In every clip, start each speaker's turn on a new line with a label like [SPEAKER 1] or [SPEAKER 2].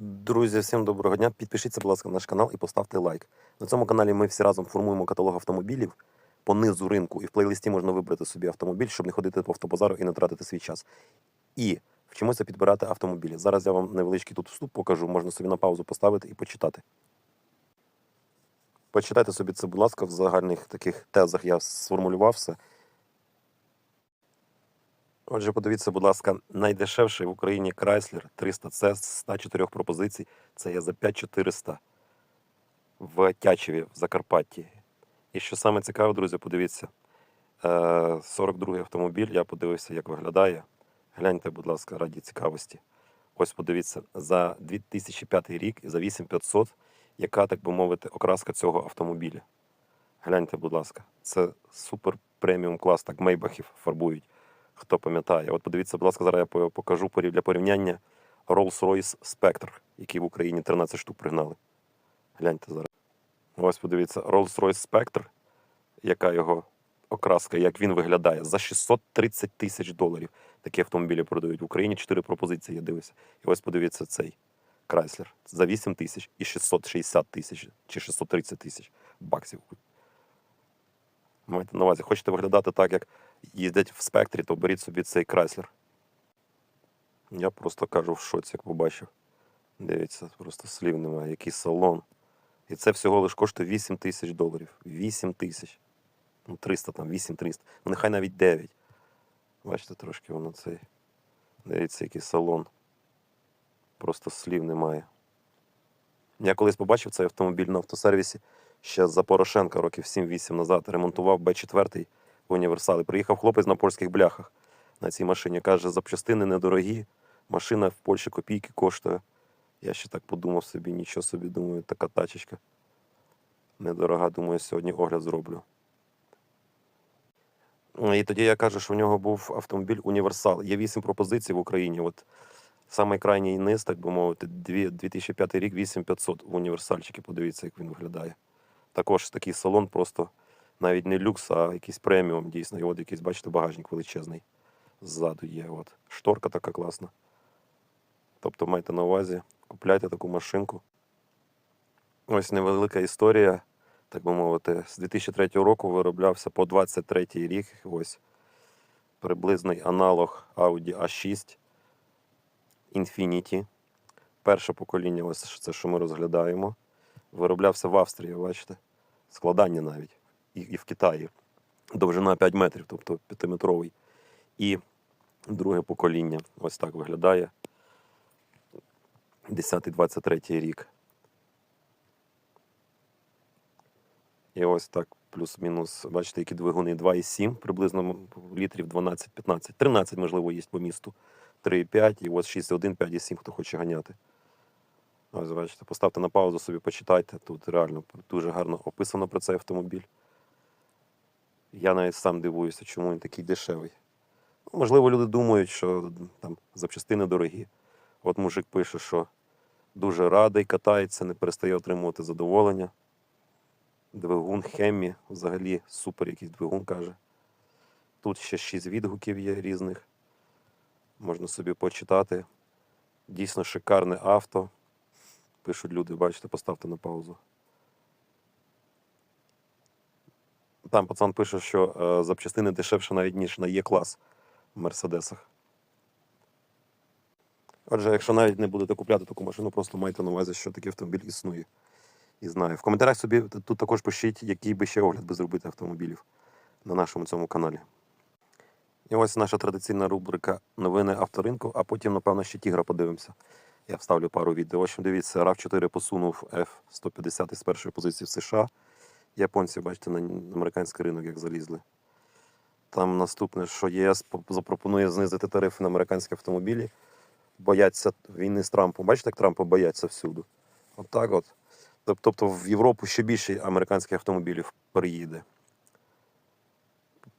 [SPEAKER 1] Друзі, всім доброго дня. Підпишіться, будь ласка, на наш канал і поставте лайк. На цьому каналі ми всі разом формуємо каталог автомобілів по низу ринку, і в плейлисті можна вибрати собі автомобіль, щоб не ходити по автобазару і не тратити свій час. І вчимося підбирати автомобілі. Зараз я вам невеличкий тут вступ покажу, можна собі на паузу поставити і почитати. Почитайте собі це, будь ласка, в загальних таких тезах я сформулював все. Отже, подивіться, будь ласка, найдешевший в Україні Chrysler 300 c з 104 пропозицій. Це є за 5400 в Тячеві, в Закарпатті. І що саме цікаве, друзі, подивіться. е, 42-й автомобіль, я подивився, як виглядає. Гляньте, будь ласка, раді цікавості. Ось подивіться, за 2005 рік і за 8500, яка, так би мовити, окраска цього автомобіля. Гляньте, будь ласка, це супер преміум клас, так мейбахів фарбують хто пам'ятає. От подивіться, будь ласка, зараз я покажу для порівняння Rolls-Royce Spectre, який в Україні 13 штук пригнали. Гляньте зараз. Ось подивіться, Rolls-Royce Spectre, яка його окраска, як він виглядає, за 630 тисяч доларів. Такі автомобілі продають в Україні. Чотири пропозиції, я дивився. І ось подивіться цей Chrysler за 8 тисяч і 660 тисяч чи 630 тисяч баксів. Маєте на увазі, хочете виглядати так, як їздять в спектрі, то беріть собі цей Крайслер. Я просто кажу в шоці, як побачив. Дивіться, просто слів немає, який салон. І це всього лиш коштує 8 тисяч доларів. 8 тисяч. Ну, 300 там, 8 300. Ну, нехай навіть 9. Бачите, трошки воно цей. Дивіться, який салон. Просто слів немає. Я колись побачив цей автомобіль на автосервісі ще за Порошенка років 7-8 назад. Ремонтував Б4 в універсалі. Приїхав хлопець на польських бляхах на цій машині. Каже, запчастини недорогі, машина в Польщі копійки коштує. Я ще так подумав собі, нічого собі, думаю, така тачечка. Недорога, думаю, сьогодні огляд зроблю. І тоді я кажу, що в нього був автомобіль універсал. Є вісім пропозицій в Україні. От самий крайній низ, так би мовити, 2005 рік 8500 в універсальчики. Подивіться, як він виглядає. Також такий салон, просто навіть не люкс, а якийсь преміум дійсно. І от якийсь, бачите, багажник величезний ззаду є. От. Шторка така класна. Тобто майте на увазі, купляйте таку машинку. Ось невелика історія, так би мовити, з 2003 року вироблявся по 23 рік. Ось приблизний аналог Audi A6 Infiniti. Перше покоління, ось це, що ми розглядаємо. Вироблявся в Австрії, бачите, складання навіть, і, в Китаї. Довжина 5 метрів, тобто 5-метровий. І друге покоління ось так виглядає. 10-23 рік. І ось так, плюс-мінус, бачите, які двигуни 2,7, приблизно літрів 12-15. 13, можливо, є по місту. 3,5 і ось 6,1, 5,7, хто хоче ганяти. Ось, бачите, поставте на паузу собі, почитайте. Тут реально дуже гарно описано про цей автомобіль. Я навіть сам дивуюся, чому він такий дешевий. Ну, Можливо, люди думають, що там запчастини дорогі. От мужик пише, що дуже радий, катається, не перестає отримувати задоволення. Двигун Хеммі, взагалі супер якийсь двигун каже. Тут ще шість відгуків є різних. Можна собі почитати. Дійсно шикарне авто. Пишуть люди, бачите, поставте на паузу. Там пацан пише, що е, запчастини дешевше навіть, ніж на Є-клас в Мерседесах. Отже, якщо навіть не будете купляти таку машину, просто майте на увазі, що такий автомобіль існує. І знаю. В коментарях собі тут також пишіть, який би ще огляд би зробити автомобілів на нашому цьому каналі. І ось наша традиційна рубрика новини авторинку, а потім, напевно, ще тігра подивимося. Я вставлю пару відео. В общем, дивіться, RAV4 посунув F-150 з першої позиції в США. Японці, бачите, на американський ринок як залізли. Там наступне, що ЄС запропонує знизити тарифи на американські автомобілі. Бояться війни з Трампом. Бачите, як Трампа бояться всюди. От так от. Тобто в Європу ще більше американських автомобілів приїде.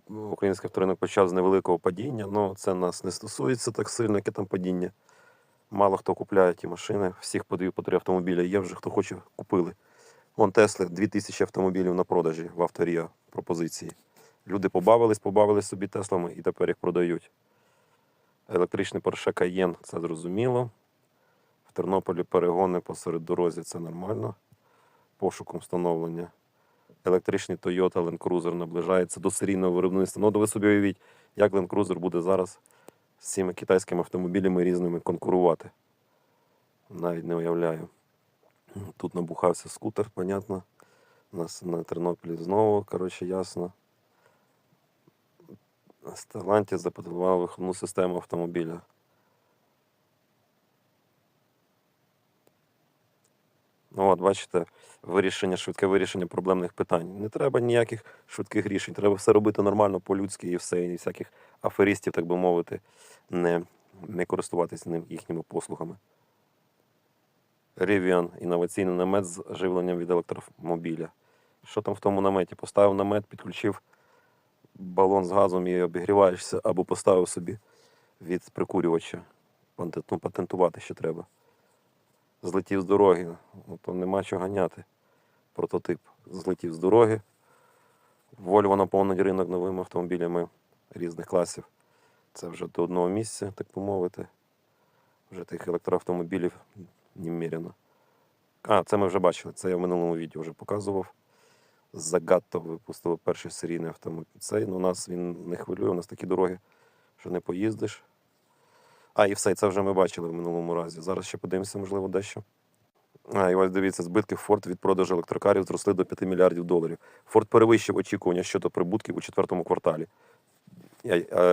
[SPEAKER 1] Український авторинок почав з невеликого падіння, але це нас не стосується так сильно, яке там падіння. Мало хто купляє ті машини, всіх по дві по три автомобіля є вже, хто хоче, купили. Вон Тесли 2000 автомобілів на продажі в авторія пропозиції. Люди побавились, побавились собі Теслами і тепер їх продають. Електричний Porsche Cayenne, це зрозуміло. В Тернополі перегони посеред дорозі. Це нормально. Пошуком встановлення. Електричний Toyota Land Cruiser наближається до серійного виробництва. Ну, ви собі уявіть, як Land Cruiser буде зараз з цими китайськими автомобілями різними конкурувати. Навіть не уявляю. Тут набухався скутер, понятно. У нас на Тернополі знову, коротше, ясно. Stellantis запатентував вихлопну систему автомобіля. Ну, от, бачите, вирішення, швидке вирішення проблемних питань. Не треба ніяких швидких рішень. Треба все робити нормально, по-людськи і все, і всяких аферистів, так би мовити, не, не користуватися їхніми послугами. Rivian – інноваційний намет з живленням від електромобіля. Що там в тому наметі? Поставив намет, підключив балон з газом і обігріваєшся, або поставив собі від прикурювача. Ну, Патентувати ще треба. Злетів з дороги, то нема чого ганяти. Прототип злетів з дороги. Volvo наповнить ринок новими автомобілями різних класів. Це вже до одного місця, так би мовити. Вже тих електроавтомобілів немерено. А, це ми вже бачили. Це я в минулому відео вже показував. Загатто випустили перший серійний автомобіль. Цей ну, нас він не хвилює, у нас такі дороги, що не поїздиш. А, і все, це вже ми бачили в минулому разі. Зараз ще подивимося, можливо, дещо. А, і ось дивіться, збитки Ford від продажу електрокарів зросли до 5 мільярдів доларів. Ford перевищив очікування щодо прибутків у четвертому кварталі.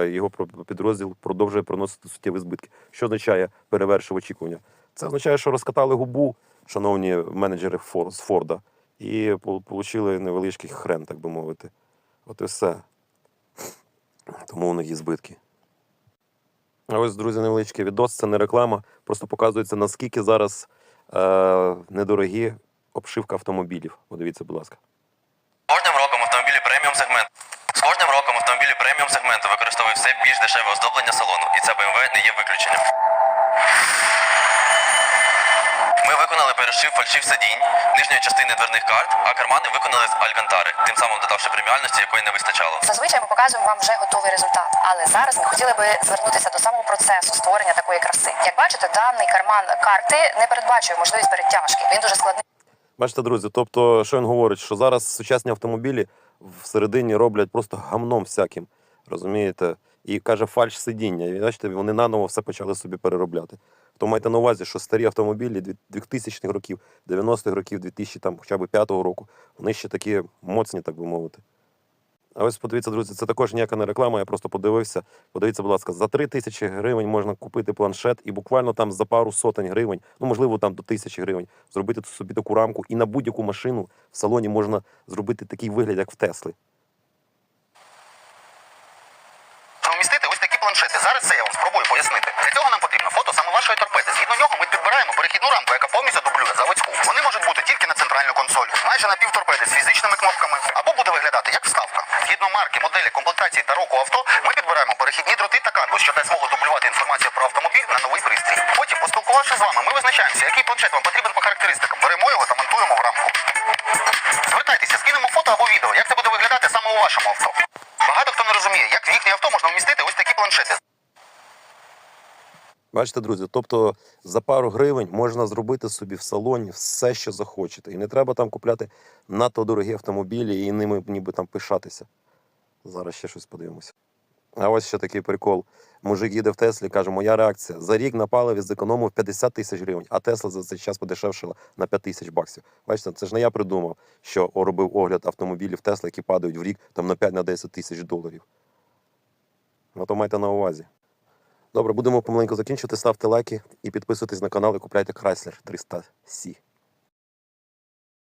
[SPEAKER 1] Його підрозділ продовжує приносити суттєві збитки. Що означає перевершив очікування? Це означає, що розкатали губу, шановні менеджери з Форда, і отримали невеличкий хрен, так би мовити. От і все. Тому у них є збитки. А ось, друзі, невеличкий відос, це не реклама. Просто показується, наскільки зараз е, недорогі обшивка автомобілів. Подивіться, будь ласка.
[SPEAKER 2] З кожним роком автомобілі преміум сегменту. З кожним роком автомобілі преміум сегменту використовують все більш дешеве оздоблення салону, і ця BMW не є виключенням. Ми виконали перешив фальшив сидінь, нижньої частини дверних карт, а кармани виконали з алькантари, тим самим додавши преміальності, якої не вистачало.
[SPEAKER 3] Зазвичай ми показуємо вам вже готовий результат, але зараз ми хотіли би звернутися до самого процесу створення такої краси. Як бачите, даний карман карти не передбачує можливість перетяжки. Він дуже складний.
[SPEAKER 1] Бачите, друзі, тобто, що він говорить, що зараз сучасні автомобілі всередині роблять просто гамном всяким. Розумієте? І каже фальш сидіння. І бачите, вони наново все почали собі переробляти. То майте на увазі, що старі автомобілі 2000-х років, 90-х років, 2000 там хоча б 5-го року, вони ще такі моцні, так би мовити. А ось подивіться, друзі, це також ніяка не реклама, я просто подивився. Подивіться, будь ласка, за 3 тисячі гривень можна купити планшет і буквально там за пару сотень гривень, ну можливо, там до тисячі гривень, зробити собі таку рамку, і на будь-яку машину в салоні можна зробити такий вигляд, як в Тесли.
[SPEAKER 4] Вмістити ось такі планшети. Зараз це я вам спробую пояснити. Для цього нам потрібно фото саме вашої торпеди. Згідно нього ми підбираємо перехідну рамку, яка повністю дублює заводську. Вони можуть бути тільки на центральну консоль, майже на півторпеди з фізичними кнопками, або буде виглядати як вставка. Згідно марки, моделі, комплектації та року авто, ми підбираємо перехідні дроти та канву, що дасть змогу дублювати інформацію про автомобіль на новий пристрій. Потім, поспілкувавшись з вами, ми визначаємося, який планшет вам потрібен
[SPEAKER 1] Бачите, друзі, тобто за пару гривень можна зробити собі в салоні все, що захочете. І не треба там купляти надто дорогі автомобілі і ними ніби там пишатися. Зараз ще щось подивимося. А ось ще такий прикол. Мужик їде в Теслі, каже, моя реакція. За рік на паливі зекономив 50 тисяч гривень, а Тесла за цей час подешевшила на 5 тисяч баксів. Бачите, це ж не я придумав, що робив огляд автомобілів Тесла, які падають в рік там на 5-10 тисяч доларів. Ну то майте на увазі. Добре, будемо помаленьку закінчувати. Ставте лайки і підписуйтесь на канал і купляйте Chrysler 300 c